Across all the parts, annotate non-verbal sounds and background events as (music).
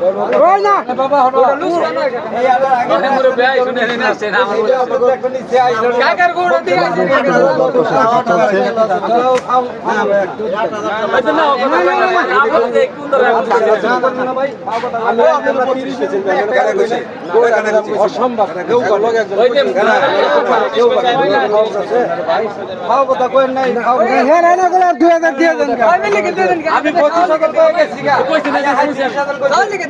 আমি কথা আমি আমি না আমি না মনে মনে হ্যাঁ আমি করো আপনাকে দিয়ে আমরা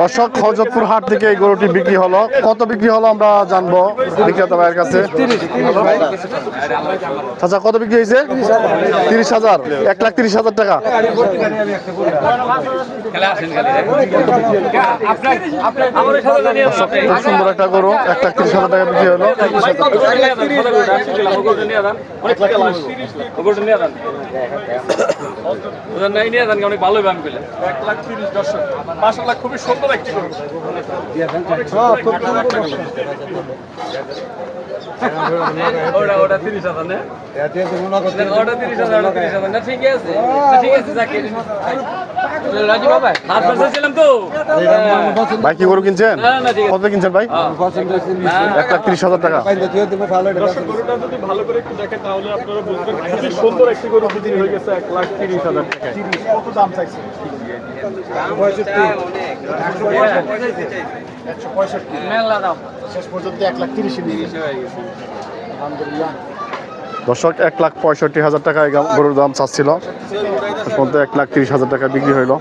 দর্শক। হজরতপুর হাট থেকে এই গরুটি বিক্রি হলো। কত বিক্রি হলো আমরা জানব বিক্রেতা ভাইয়ের কাছে। চাচা কত বিক্রি হয়েছে? তিরিশ হাজার। এক লাখ তিরিশ হাজার টাকা। খুব সুন্দর একটা গরু। এক লাখ তিরিশ হাজার টাকা বিক্রি হলো। অনেক ভালো ব্যায়াম করলেন এক লাখ তিরিশ দর্শক। মাসাল্লাহ খুবই সুন্দর একটি গরু। (laughs) ওটা ওটা তিরিশ হাজার না? ওটা তিরিশ হাজার ওটা তিরিশ হাজার না? ঠিক আছে ঠিক আছে যাকে রাজি বাবা হাত বসেছিলাম তো। ভাই কি গরু কিনছেন? না, না, ঠিক আছে। কত কিনছেন ভাই? এক লাখ তিরিশ হাজার টাকা। দর্শক ভালো করে একটু দেখেন তাহলে আপনারা বুঝবেন খুবই সুন্দর একটি গরু বিক্রি হয়ে গেছে এক লাখ তিরিশ হাজার টাকা কত দাম চাইছে এক লাখ দর্শক, এক লাখ পঁয়ষট্টি হাজার টাকা গরুর দাম চাচ্ছিল। এক লাখ তিরিশ হাজার টাকা বিক্রি হইল।